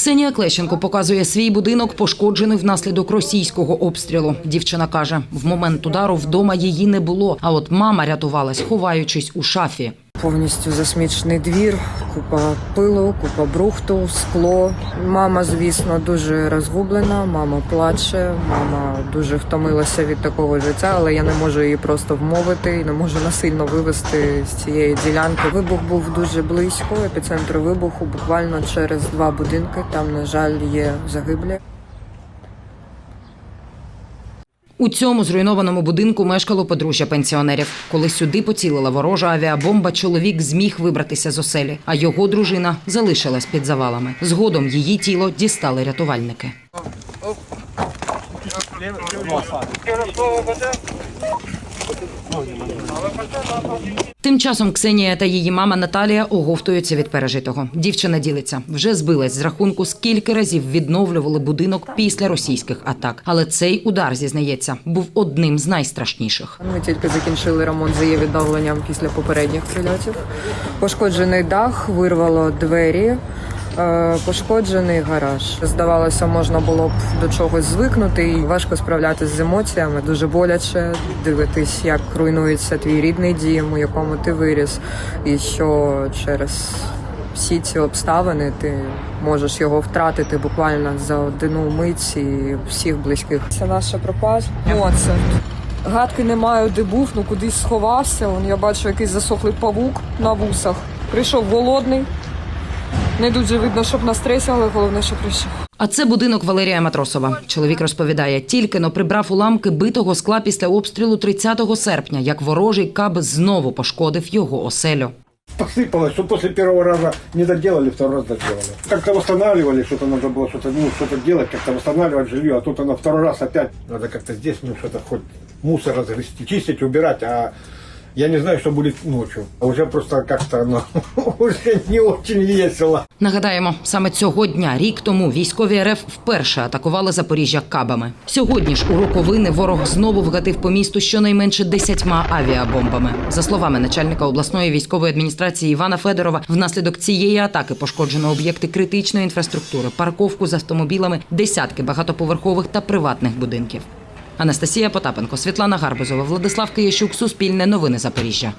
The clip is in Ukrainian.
Ксенія Клещенко показує свій будинок, пошкоджений внаслідок російського обстрілу. Дівчина каже, в момент удару вдома її не було. А от мама рятувалась, ховаючись у шафі. Повністю засмічений двір, купа пилу, купа брухту, скло. Мама, звісно, дуже розгублена. Мама плаче. Мама дуже втомилася від такого життя, але я не можу її просто вмовити і не можу насильно вивезти з цієї ділянки. Вибух був дуже близько. Епіцентр вибуху буквально через два будинки. Там, на жаль, є загиблі. У цьому зруйнованому будинку мешкало подружжя пенсіонерів. Коли сюди поцілила ворожа авіабомба, чоловік зміг вибратися з оселі, а його дружина залишилась під завалами. Згодом її тіло дістали рятувальники. Тим часом Ксенія та її мама Наталія оговтуються від пережитого. Дівчина ділиться, вже збилась з рахунку, скільки разів відновлювали будинок після російських атак. Але цей удар зізнається був одним з найстрашніших. Ми тільки закінчили ремонт за її відновленням після попередніх прильотів. Пошкоджений дах, вирвало двері. Е, Пошкоджений гараж. Здавалося, можна було б до чогось звикнути, і важко справлятися з емоціями. Дуже боляче дивитись, як руйнується твій рідний дім, у якому ти виріс, і що через всі ці обставини ти можеш його втратити буквально за одну мить і всіх близьких. Це наша пропаж. Моцарт. Гадки не маю, де був, ну кудись сховався. Вон я бачу якийсь засохлий павук на вусах. Прийшов голодний. Не дуже видно, щоб на стресі, але головне, що прийшов. А це будинок Валерія Матросова. Чоловік розповідає, тільки но прибрав уламки битого скла після обстрілу 30 серпня, як ворожий каб знову пошкодив його оселю. посыпалось, что после первого раза не доделали, второй раз доделали. Как-то восстанавливали, что-то надо было что-то ну, что делать, как-то восстанавливать жилье, а тут оно второй раз опять надо как-то здесь ну, что-то хоть мусор разгрести, чистить, убирать, а я не знаю, что будет ночью. А Уже просто как-то оно уже не очень весело. Нагадаємо, саме цього дня, рік тому, військові РФ вперше атакували Запоріжжя кабами. Сьогодні ж у роковини ворог знову вгатив по місту щонайменше десятьма авіабомбами. За словами начальника обласної військової адміністрації Івана Федорова, внаслідок цієї атаки пошкоджено об'єкти критичної інфраструктури, парковку з автомобілями, десятки багатоповерхових та приватних будинків. Анастасія Потапенко, Світлана Гарбузова, Владислав Киящук, Суспільне новини Запоріжжя.